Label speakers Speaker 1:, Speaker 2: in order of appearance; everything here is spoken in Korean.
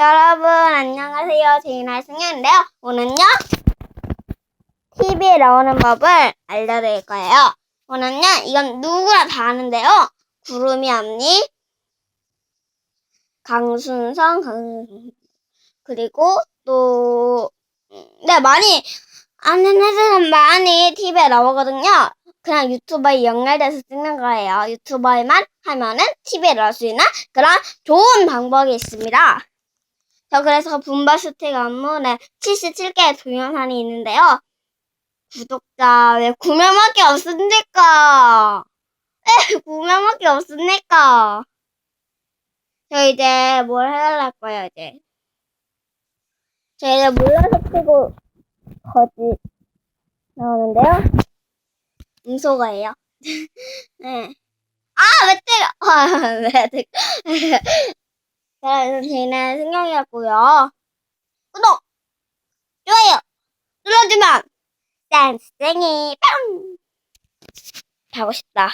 Speaker 1: 여러분 안녕하세요. 제이나 승현인데요. 오늘은요 TV에 나오는 법을 알려드릴 거예요. 오늘은요 이건 누구나 다 아는데요. 구름이 언니, 강순성, 강 그리고 또 음, 네, 많이 아는 애들은 많이 TV에 나오거든요. 그냥 유튜버에 연결돼서 찍는 거예요. 유튜버에만 하면은 TV에 나올 수 있는 그런 좋은 방법이 있습니다. 저 그래서 분바스틱 안무에 77개의 동영상이 있는데요. 구독자 왜 9명밖에 없습니까? 왜 9명밖에 없습니까? 저 이제 뭘할 거예요, 이제. 저 이제 몰라서 치고 거짓 나오는데요. 음소거예요. 네. 아, 왜 때려? 아, 왜 때려? 그래서 저희는 승용이었고요. 구독! 좋아요! 눌러주면 땡땡이 빵! 하고 싶다.